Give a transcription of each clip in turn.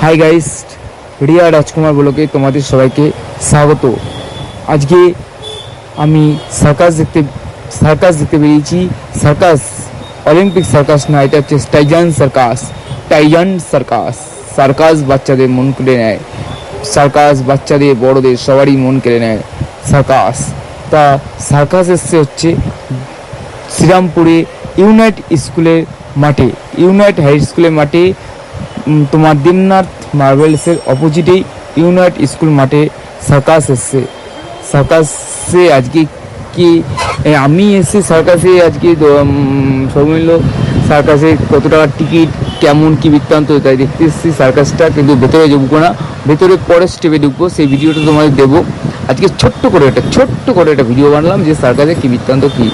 High guys Riya রাজকুমার ব্লকে তোমাদের সবাইকে স্বাগত। আজকে আমি সার্কাস দেখতে সার্কাস দেখতে বেরিয়েছি। সার্কাস অলিম্পিক সার্কাস না, এটা হচ্ছে টাইজান সার্কাস। টাইজান সার্কাস সার্কাস বাচ্চাদের মন কেড়ে নেয়। সার্কাস বাচ্চাদের, বড়দের সবারই মন কেড়ে নেয় সার্কাস। তা সার্কাস এসছে হচ্ছে শ্রীরামপুরে ইউনাইট স্কুলের মাঠে। ইউনাইট হাই স্কুলের মাঠে তোমার দিননাথ মার্বেলসের অপোজিটেই ইউনাইট স্কুল মাঠে সার্কাস এসছে। সার্কাসে আজকে কি আমি এসে সার্কাসে আজকে সৌমিল্য সার্কাসে কত টাকার টিকিট, কেমন, কি বৃত্তান্ত, তাই দেখতে এসেছি সার্কাসটা, কিন্তু ভেতরে ঢুকবো না। ভেতরে পরের স্টেপে ঢুকবো, সেই ভিডিওটা তোমাদের দেবো। আজকে ছোট্ট করে একটা, ছোট্ট করে একটা ভিডিও বানালাম যে সার্কাসে কি বৃত্তান্ত কি।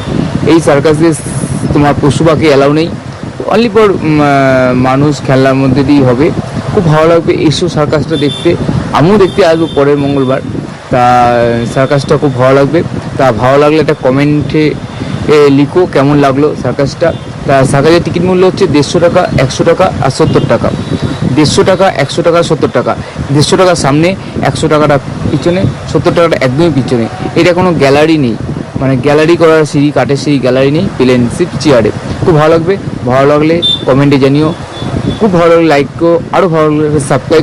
এই সার্কাসে তোমার পশু পাখি অ্যালাউ নেই। অনলি ফর মানুষ খেলার মধ্যে দিয়েই হবে। খুব ভালো লাগবে, এসো সার্কাসটা দেখতে। আমিও দেখতে আসব পরের মঙ্গলবার। তা সার্কাসটা খুব ভালো লাগবে। তা, ভালো লাগলে একটা কমেন্টে লিখো কেমন লাগল সার্কাসটা তা সার্কাসের টিকিট মূল্য হচ্ছে দেড়শো টাকা, একশো টাকা আর সত্তর টাকা। দেড়শো টাকা, একশো টাকা, সত্তর টাকা। দেড়শো টাকার সামনে একশো টাকাটা পিছনে, সত্তর টাকাটা একদমই পিছনে। এটা কোনো গ্যালারি নেই। মানে গ্যালারি করার সিঁড়ি, কাঠের সিঁড়ি গ্যালারি নেই প্লেন সিট চেয়ারে খুব ভালো লাগবে, ভালো লাগলে কমেন্টে জানিও। খুব ভালো লাগলে লাইক করো আরও ভালো লাগলে সাবস্ক্রাইব